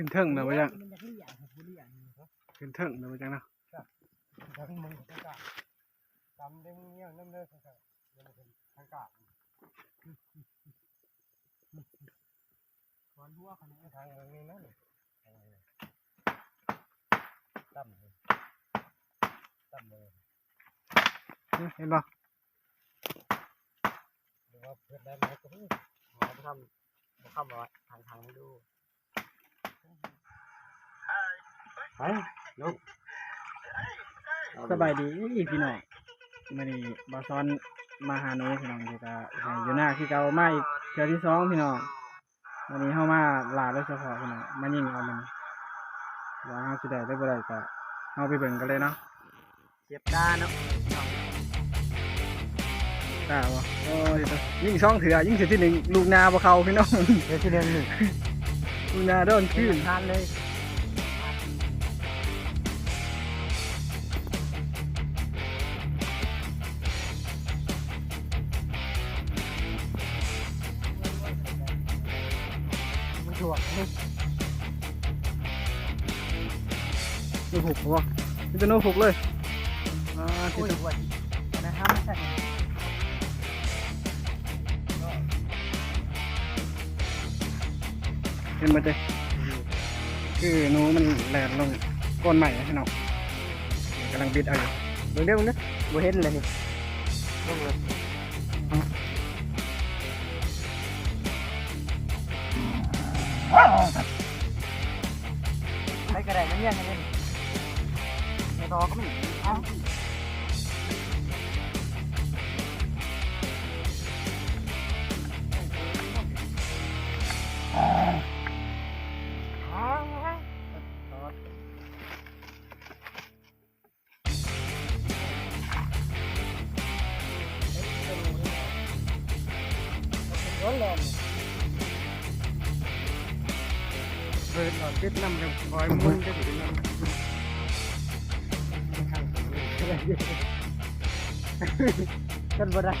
ขึ้นเทิงนะบ่จังมันอยากเลี้ยงครับบ่เลี้ยงครับขึ้นเทิงนะบ่จังเนาะทั้งมึงทั้งกะจำได้มึงเงี้ยนั่นเลยทั้งกะเดี๋ยวมันเป็นทั้งกะก่อนหัวคันนี้ทางอะไรนี่นั่นตั้มเลยตั้มเลยเห็นบ่หรือว่าเพื่อนได้ไหมก็พูดหมอทำมาคำว่าทางทางไม่ดู ไปลูกสบายดีพี่น้องมื้อนี้บ่ซ้อนมาหาหนูพี่น้องอยู่กับอยู่หน้าที่เก่ามาอีกเทื่อที่สองพี่น้องวันนี้เฮามาลาโดยเฉพาะพี่น้องมายิงเอามันว่าเฮาสิได้ได้บ่ได้ก็เฮาไปเบิ่งกันเลยเนาะเจ็บตาเนาะกล้าบ่โอ้ยเด้อยิงช่องเถื่อยิงเถื่อที่หนึ่งลูกนาบ่เข้าพี่น้องเดี๋ยวที่เดินหนึ่งลูกนาโดนคืคือนทานเลย วงนี่นูผูกบ่นี่จะนูผูกเลยอ่าโอ้ที่ยหัวนะครับไม่ใช่เห็นบ่เจ้คือหนูมันแหลนลงก้นใหม่พี่น้องกำลังบิดเอาอยู่เดี๋ยวเดี๋ยวนะบ่เห็นเลยนี่ลงเลย ก็ไม่เอ้า กันบ่ได้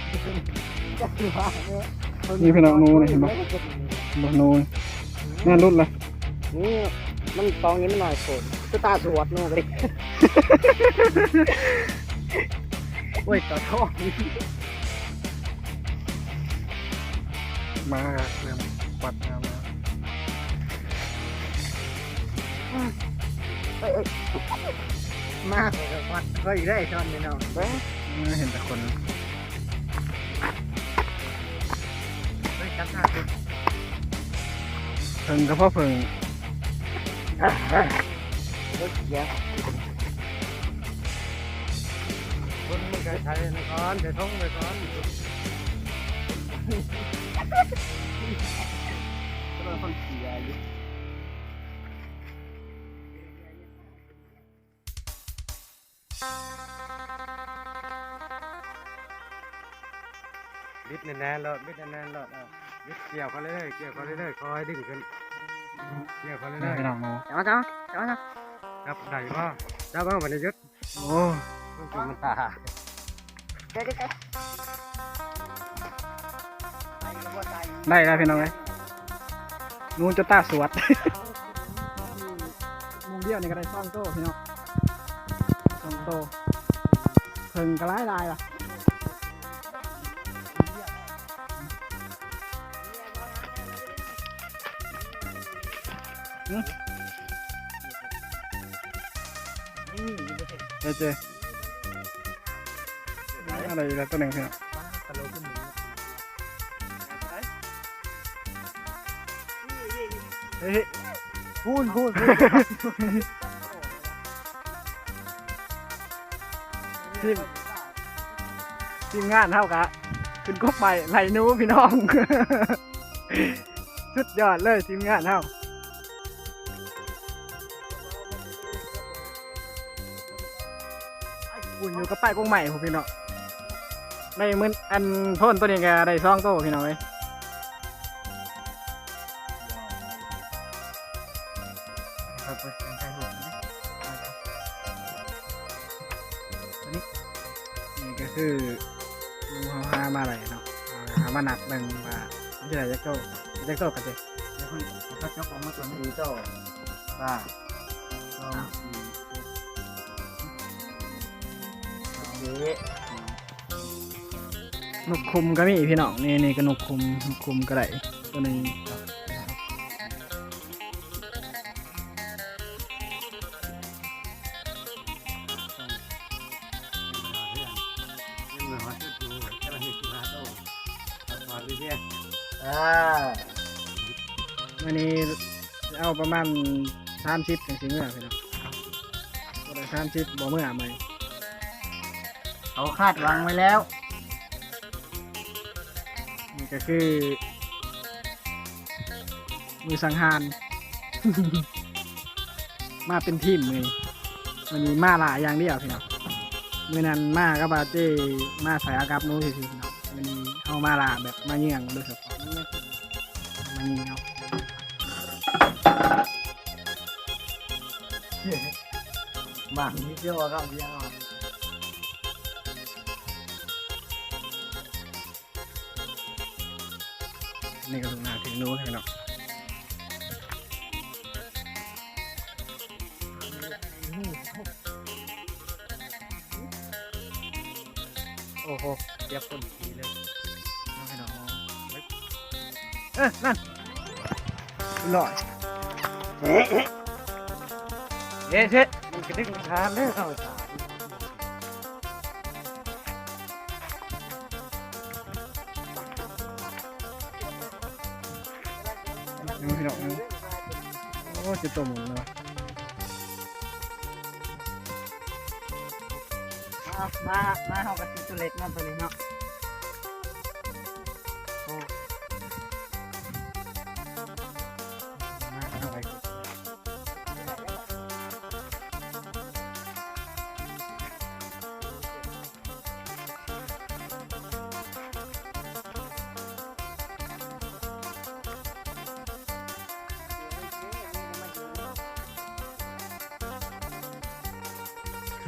จักว่าเนี่ยำนี่พี่น้องหนูนี่เห็นบ่บ่หนูแม่รุดละนี่มันตองนี้มันหน่อยโผล่ตาสวดนู่นเลยโอ้ยต่อท้องมาเริ่มปัดน้ำแล้ว มากเลยครับวัดก็อยู่ได้ชอนนี่เนาะไม่เห็นแต่คนเฮ้ยกันท่าสิเพิ่งก็พ่อเพิ่งเฮ้ยเดี๋ยวคนมันเคยใช้ในก้อนเดี๋ยวท้องไปก้อนก็เป็นคนเสียอยู่ ดแน่นๆแล้วบิดแน่นๆแล้วเอาบิดเกี่ยวกันเรื่อยๆเกี่ยวกันเรื่อยๆคอยดึงขึ้นเกี่ยวกันเรื่นี่อยพี่น้องหนูๆจับมาจับมาจับมาจับได้ป่ะจับมาวันนี้ยึดโอ้มันจุ่มมันตาเด็ดเด็ดได้แล้วพี่น้องเลยนูนจะตาสวดมุงเดียวนี่ก็ได้ซ่องโตพี่น้องซ่องโตเพิ่งก็ไล่ลายล่ะ เจเจอะไรอยู่แล้วตัวหนึ่งพี่น้อเฮ้ยพูดพูดทีมทีมงานเท่ากับขึ้นกบไปไหลนู้พี่น้อง สุดยอดเลยทีมงานเท่า กับป้ายกงใหม่ผมพี่น้องในมืออันพ่นตัวนี้ก็ได้ซองโตพี่น้องเลยครับไปใช้หัวนี่ตัวนี้นี่ก็คือดูเขาหามาอะไรเนาะเอาหามาหนักเบิ่งว่าไม่ใช่ไรจักโตจักโตกันเลยเดี๋ยวเขาจะยกออกมาตัวนี้เจ้าป้าสองสี่ เจ็ดนกคุมก็มีพี่น้องนี่นี่ก็นกคุมนกคุมก็ได้ตัวหนึงอ่าวันนี้เอาประมาณสามชิปถึงสิเมื่อพี่น้องบ่ได้สามชิปบ่เมื่อไหม เขาคาดหวังไว้แล้ว นี่ก็คือ มือสังหาร มาเป็นทีมเลยวันนี้มาหลายอย่างเดียวพี่น้องมื่อนั้นมากับบาเจมาใส่อากับนู้นพี่น้องวันเอามาลาแบบมาเยี่ยงโดยเฉพาะมายิงเอามานี่เจ้าว่าเราเดียว นี่ก็ถึงหน้าถึงนู้นพี่น้องโอ้โหเรียบคนทีเลยเอาพี่น้องเอ้ยนั่นหล่อยเอ๊ะเอ๊ะเช็ดมันกระดึงขานเลยเขาสา รดูพี่น้องดูโอ้จะตมุนเลยวะมา มาเขากับตัวเล็กมาตัวนี้เนาะ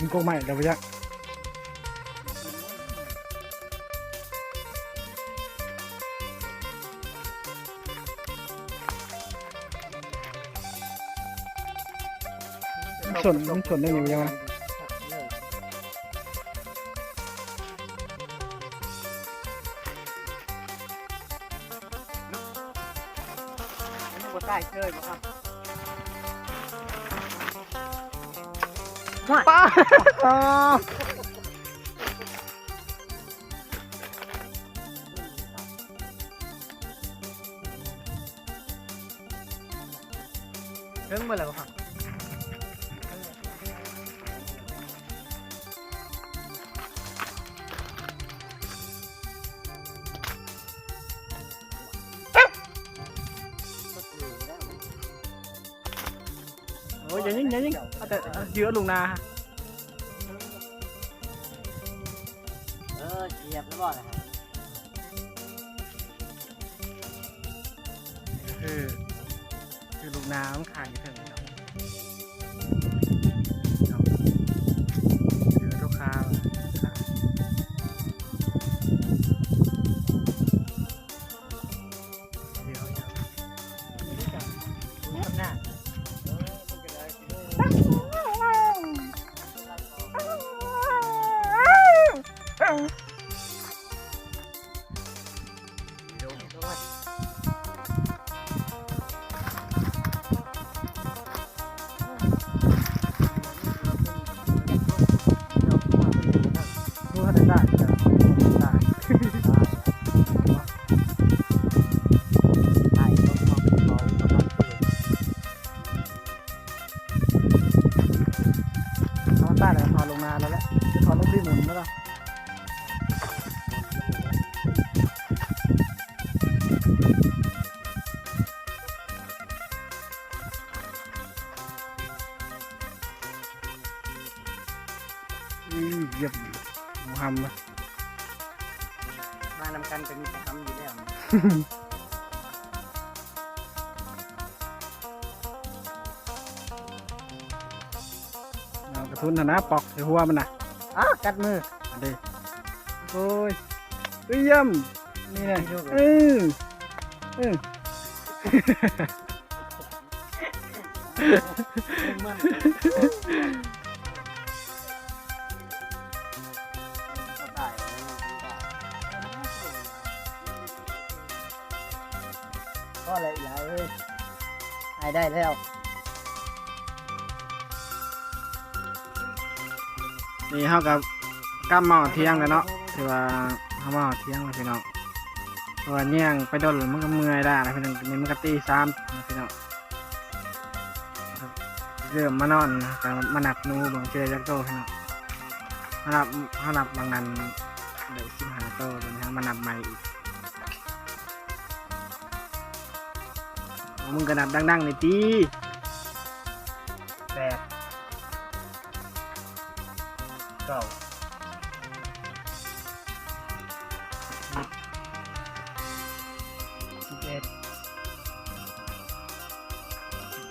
ยิกล้ม่เราไปจ้ะส่วนส่วนได้ยังไง ป้าเรื่องเมื่อไหร่ครับ อย่ายิงอย่ายิงเอาแต่เอาเยอะลุงนาเออเหยียบแล้วบ่นะครับ ละพอลงที่หมุนแล้วล่ะอืมเยี่ยมหมูฮัมนะมานำกันเป็นทำอยู่แล้วเอากระทุนนะนะปอกใส่หัวมันนะ อ้ากัดมืออันเดีโอ้ยเอ้ยเยี่ยมนี่นะเออเออมันก็ได้ก็อะไรอีกแล้วเอ้ยหายได้แล้ว นี่เฮากับกำเมาเที่ยงแล้วเนาะถือว่าเฮาเมาเที่ยงแล้วพี่น้องเพราะว่าเนี่ยงไปโดนมันก็เมื่อยได้แล้วพี่น้องนี่มันก็ตีซ้ำนะพี่น้องเริ่มมานอนนะแต่มานับนูบางเจอจักโตพี่น้องมานับมานับบางนั้นเดี๋ยวสิบหาโตเดี๋ยวนี้มานับใหม่อีกมึงก็นับดังๆหน่อยตี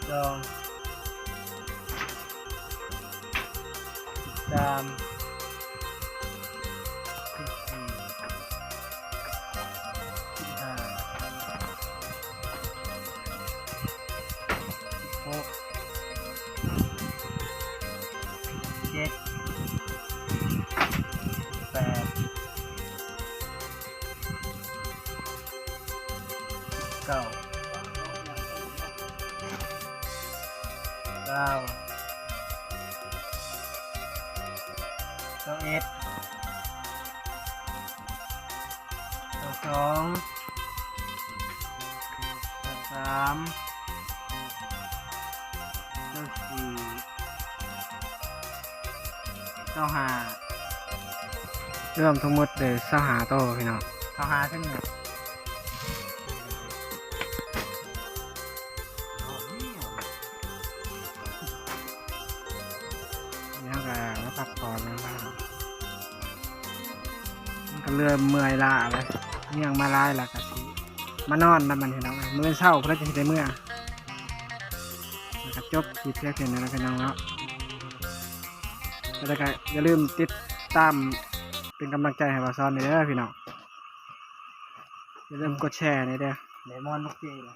สองสิบสามสิบสี่สิบห้าสิบหกเจ็ดแปดเก้า สามเก้าสี่เก้าห้ารวมทั้งหมดเลยสหาโตพี่น้องสหาขึ้นเนี่ยนี่ก็มาพักผ่อนนะครับมันก็เริ่มเมื่อยล้าเลยเมี่ยงมาไลายและกะสิ มานอนนำมันพี่น้องเมื่อเช้าเพื่อจะได้เมื่อนะครับจบคลิปเพียงเท่านี้นะพี่น้องเนาะแล้วก็อย่าลืมติดตามเป็นกำลังใจให้บาซอนนี่เด้อพี่น้องอย่าลืมกดแชร์นี่เด้อเลมอนลูกเจเลย